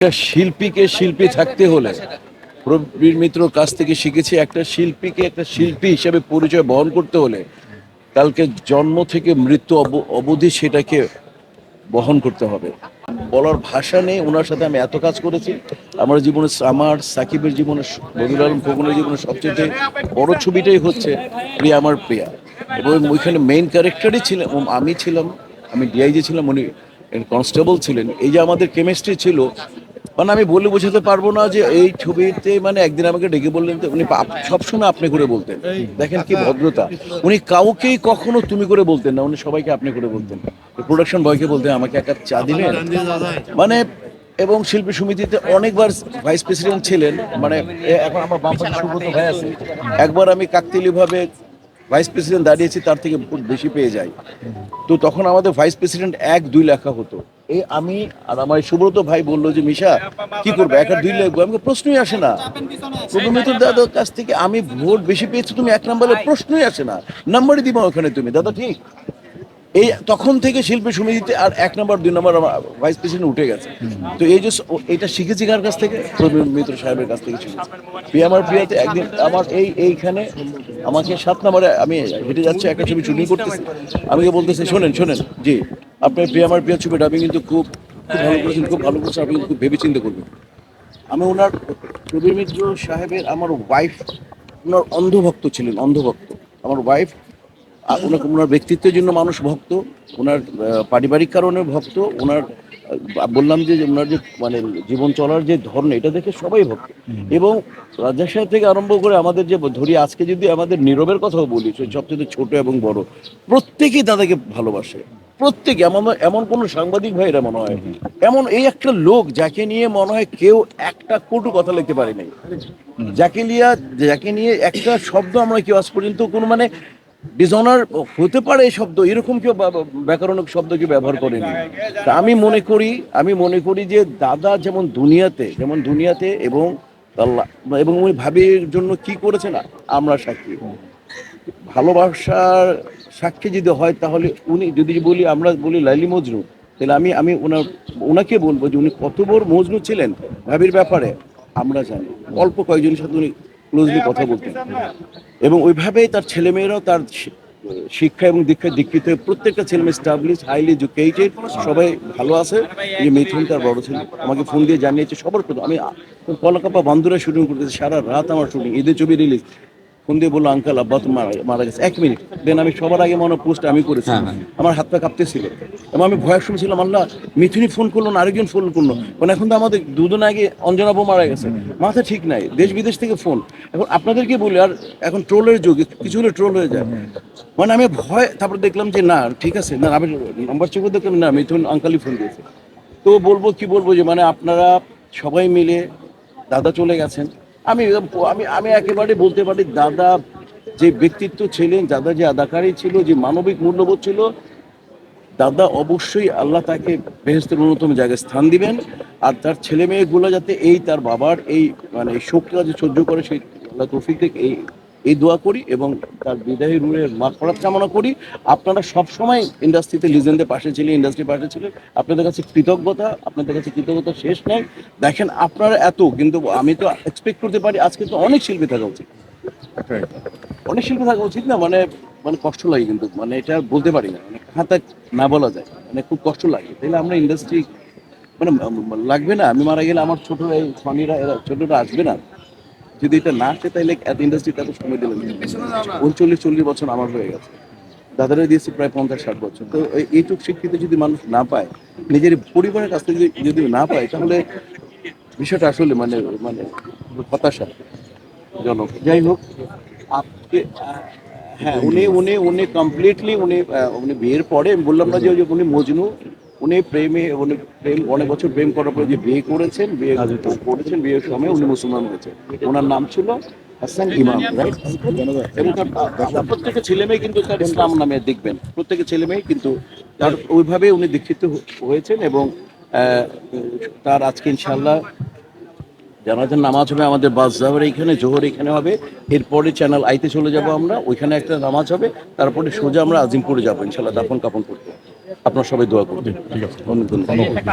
একটা শিল্পীকে শিল্পী থাকতে হলে প্রবীর মিত্রর কাছ থেকে শিখেছি, একটা শিল্পীকে একটা শিল্পী হিসেবে পরিচয় বহন করতে হলে কালকে জন্ম থেকে মৃত্যু অব- অবধি সেটাকে বহন করতে হবে। বলার ভাষা নেই, ওনার সাথে আমি এত কাজ করেছি। আমার জীবনে আমার সাকিবের জীবনে বদির আলম খোকনের জীবনে সবচেয়ে বড় ছবিটাই হচ্ছে প্রিয়া আমার প্রিয়া। এবং ওইখানে মেইন ক্যারেক্টারই ছিলেন ও আমি ছিলাম, আমি ডিআইজি ছিলাম, উনি কনস্টেবল ছিলেন। এই যে আমাদের কেমিস্ট্রি ছিল মানে আমি বলে বোঝাতে পারব না যে এই ছবিতে মানে একদিন আমাকে ডেকে বললেন উনি সবসময় আপনি করে বলতেন। দেখেন কি ভদ্রতা। উনি কাউকেই কখনো তুমি করে বলতেন না, উনি সবাইকে আপনি করে বলতেন। প্রোডাকশন বয়কে বলতেন আমাকে এক কাপ চা দিলেন। মানে এবং শিল্পী সমিতিতে অনেকবার ভাইস প্রেসিডেন্ট ছিলেন। মানে এখন আমার বাম সুব্রত ভাই আছে। একবার আমি কাকতালীয় ভাবে ভাইস প্রেসিডেন্ট দাঁড়িয়েছি, তার থেকে ভোট বেশি পেয়ে যাই তো তখন আমাদের ভাইস প্রেসিডেন্ট এক দুই লেখা হতো। এই আমি আর আমার সুব্রত ভাই বলল যে, মিশা, কি করব? এক আর দুই লেখবো আমাকে প্রশ্নই আসে না। প্রবমিত্র দাদার কাছ থেকে, আমি ভোট বেশি পেয়েছি, তুমি এক নম্বরে প্রশ্নই আসে না। নাম্বারই দিবা ওখানে তুমি, দাদা, ঠিক? এই তখন থেকে শিল্পী সমিতিতে আর এক নম্বর, দুই নম্বর আমার ভাইস প্রেসিডেন্ট উঠে গেছে। তো এই যে এটা শিখেছি কার কাছ থেকে? প্রবীণ মিত্র সাহেবের কাছ থেকে শিখেছি। আমার প্রিয়াতে একদিন আমার এই, এইখানে আমাকে সাত নম্বরে আমি হেঁটে যাচ্ছি, একটা ছবি শুটিং করতেছি। আমাকে বলতেছে, শোনেন শোনেন, জি, আপনার প্রিয়া আমার প্রিয়া ছবিটা আমি কিন্তু খুব খুব ভালো করেছেন, খুব ভালো করেছেন, আপনি খুব ভেবে চিন্তা করবেন। আমি ওনার প্রবীর মিত্র সাহেবের আমার ওয়াইফ ওনার অন্ধভক্ত ছিলেন, অন্ধভক্ত। আমার ওয়াইফ আর ওনার ব্যক্তিত্বের জন্য মানুষ ভক্ত ওনার পারিবারিক কারণে ভক্ত ওনার বললাম যে যে ওনার যে মানে জীবন চলার যে ধরন এটা দেখে সবাই ভক্ত। এবং রাজা সাহেব থেকে আরম্ভ করে আমাদের যে ধরি আজকে যদি আমাদের নীরবের কথাও বলি সে সবচেয়ে ছোট এবং বড় প্রত্যেকেই তাদেরকে ভালোবাসে। প্রত্যেকে এমন এমন কোনো সাংবাদিক ভাইরা মনে হয় এমন এই একটা লোক যাকে নিয়ে মনে হয় কেউ একটা কটু কথা লিখতে পারে নাই যাকে নিয়ে যাকে নিয়ে একটা শব্দ আমরা কেউ আজ পর্যন্ত কোনো মানে ডিসঅনার হতে পারে এই শব্দ, এরকম কেউ ব্যাকরণিক শব্দ কেউ ব্যবহার করেনি। তা আমি মনে করি, আমি মনে করি যে দাদা যেমন দুনিয়াতে যেমন দুনিয়াতে এবং এবং উনি ভাবির জন্য কি করেছেন আমরা সাক্ষী। ভালোবাসার সাক্ষী যদি হয় তাহলে উনি, যদি বলি, আমরা বলি লাইলি মজনু, তাহলে আমি আমি ওনার, ওনাকে বলব যে উনি কত বড় মজনু ছিলেন ভাবির ব্যাপারে, আমরা জানি। অল্প কয়েকজনের সাথে উনি ক্লোজলি কথা বলতেন এবং ওইভাবেই তার ছেলেমেয়েরাও তার শিক্ষা এবং দীক্ষায় দীক্ষিত প্রত্যেকটা ছেলে মেয়ে স্টাবলিশ হাইলি এডুকেটেড সবাই ভালো আছে। যে মিথুন তার বড় ছেলে, আমাকে ফোন দিয়ে জানিয়েছে, সবার প্রথম আমি কলকাপা বন্ধুরা শুটিং করতেছি, সারা রাত আমার শুটিং ঈদের ছবি রিলিজ ফোন দিয়ে বলল আঙ্কাল আব্বা তো মারা মারা গেছে। এক মিনিট। দেন আমি সবার আগে মনে পোস্ট আমি করেছি। আমার হাত পা কাঁপতেছিল। এবং আমি ভয় শুনছিলাম আল্লাহ মিথুনি ফোন করল না আরেকজন ফোন করল। মানে এখন তো আমাদের দুদিন আগে অঞ্জনা বউ মারা গেছে। মাথা ঠিক নাই দেশ বিদেশ থেকে ফোন এখন আপনাদেরকে বলি আর এখন ট্রোলের যুগ কিছু হলে ট্রোল হয়ে যায়। মানে আমি ভয় তারপর দেখলাম যে না ঠিক আছে না আমি নাম্বার চেক দেখলাম না মিথুন আঙ্কালই ফোন দিয়েছে। তো বলব কি বলব যে মানে আপনারা সবাই মিলে দাদা চলে গেছেন। আমি আমি আমি একেবারে বলতে পারি দাদা যে ব্যক্তিত্ব ছিলেন, দাদা যে আদাকারী ছিল, যে মানবিক মূল্যবোধ ছিল, দাদা অবশ্যই আল্লাহ তাকে বেহেস্তের অন্যতম জায়গায় স্থান দিবেন। আর তার ছেলে মেয়েগুলো যাতে এই তার বাবার এই মানে শোকটা যে সহ্য করে, সেই আল্লাহ তৌফিক থেকে এই এই দোয়া করি এবং তার বিদায়ী রুড়ে মাফরাত কামনা করি। আপনারা সব সময় ইন্ডাস্ট্রিতে লিজেন্ডের পাশে ছিলেন ইন্ডাস্ট্রির পাশে ছিলেন। আপনাদের কাছে কৃতজ্ঞতা, আপনাদের কাছে কৃতজ্ঞতা শেষ নেই। দেখেন আপনারা এত, কিন্তু আমি তো এক্সপেক্ট করতে পারি আজকে তো অনেক শিল্পী থাকা উচিত। অনেক শিল্পী থাকা উচিত না মানে মানে কষ্ট লাগে কিন্তু মানে এটা বলতে পারি না মানে হাতে না বলা যায় মানে খুব কষ্ট লাগে। তাহলে আমরা ইন্ডাস্ট্রি মানে লাগবে না, আমি মারা গেলে আমার ছোট এই সনিরা এরা ছোটরা আসবে না। যদি এটা না আসে তাহলে এত ইন্ডাস্ট্রিতে এত সময় দিলেন উনচল্লিশ, চল্লিশ বছর আমার হয়ে গেছে। দাদারা দিয়েছি প্রায় পঞ্চাশ, ষাট বছর। তো এই- এইটুক শিক্ষিত যদি মানুষ না পায়, নিজের পরিবারের কাছ থেকে যদি- না পায়, তাহলে বিষয়টা আসলে মানে মানে হতাশা জনক। যাই হোক আপনি হ্যাঁ উনি উনি উনি কমপ্লিটলি উনি উনি বিয়ের পরে বললাম না যে উনি মজনু উনি প্রেমে উনি প্রেম অনেক বছর প্রেম করার পরে যে বিয়ে করেছেন বিয়ে করেছেন বিয়ের সময় উনি মুসলমান হয়েছে। ওনার নাম ছিল হাসান ইমাম রাইট এবং তার তার প্রত্যেকটা ছেলে মেয়ে কিন্তু তার ইসলাম নামে দেখবেন। প্রত্যেকের ছেলে মেয়ে কিন্তু তার ওইভাবে উনি দীক্ষিত হয়েছেন এবং তার আজকে ইনশাল্লাহ জানাজার নামাজ হবে আমাদের বাস যাওয়ার এইখানে জোহর এখানে হবে। এরপরে চ্যানেল আইতে চলে যাব আমরা ওইখানে একটা নামাজ হবে। তারপরে সোজা আমরা আজিমপুরে যাব ইনশাল্লাহ দাফন কাপন করতে। আপনার সবাই দোয়া করবেন। ঠিক আছে। ধন্যবাদ।